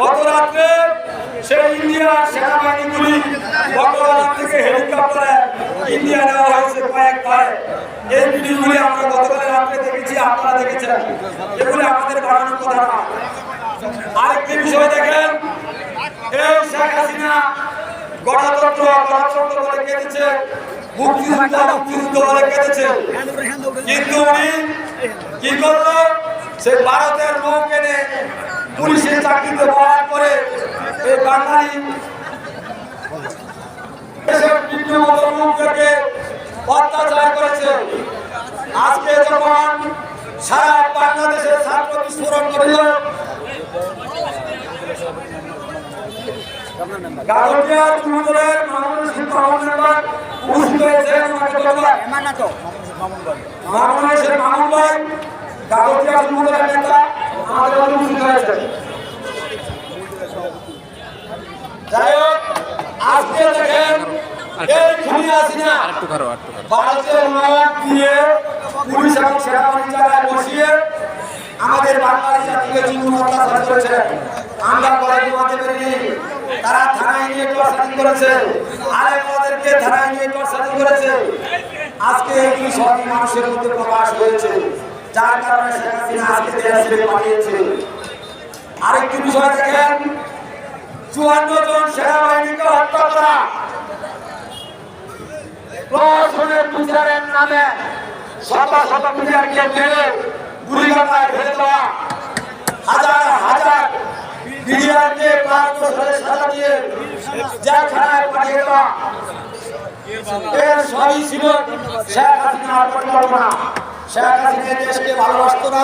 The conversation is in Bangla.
গত রাত্রে সেই ইন্ডিয়ার সেনাবাহিনীগুলি রাত থেকে হেলিকপ্টারে ইন্ডিয়া নেওয়া হয়েছে কয়েকবার। এই ভিডিওগুলি আমরা গতকাল রাত্রে দেখেছি, আপনারা দেখেছেন। এগুলি আমাদের বাড়ানোর কথা না। আরেকটি বিষয় দেখেন, এই শেখ হাসিনা গণতন্ত্র গণতন্ত্র বলে কেঁদেছে, মুক্তিযুদ্ধ মুক্তিযুদ্ধ বলে কেঁদেছে। কিন্তু উনি কি করল? সে ভারতের লোক এনে পুলিশের চাকরিতে ব্যবহার করে এই বাঙালি অত্যাচার করেছে। আজকে যখন সারা বাংলাদেশের ছাত্র বিস্ফোরণ করিল চুমুদরের মামুনুল সিংহ মেম্বার উপস্থিত ধন্যবাদ মামুনুল শেখ মামুন ভাই গাজটিয়া চুমুদরের নেতা আমাদের যাই হোক আজকে দেখেন এই খুনি আসিনা দিয়ে পুলিশ এবং সেনাবাহিনী জায়গায় বসিয়ে আমাদের বাঙালি জাতিকে জীবন অত্যাচার করেছে। আমরা পরে ঘুমাতে পারিনি তারা থানায় নিয়ে টর্চারিং করেছে। আলেমদেরকে থানায় নিয়ে টর্চারিং করেছে। আজকে এই সবই মানুষের মধ্যে প্রকাশ হয়েছে? যার কারণে শেখ হাসিনা আজকে দেশ ছেড়ে পালিয়েছে। আরেকটি বিষয় দেখেন, চুয়ান্ন জন সেনাবাহিনীকে হত্যা করা প্রশাসনের নামে দেওয়া। হাজার হাজার দেওয়া। এর সবই ছিল শেখ হাসিনা দেশকে ভালোবাসত না।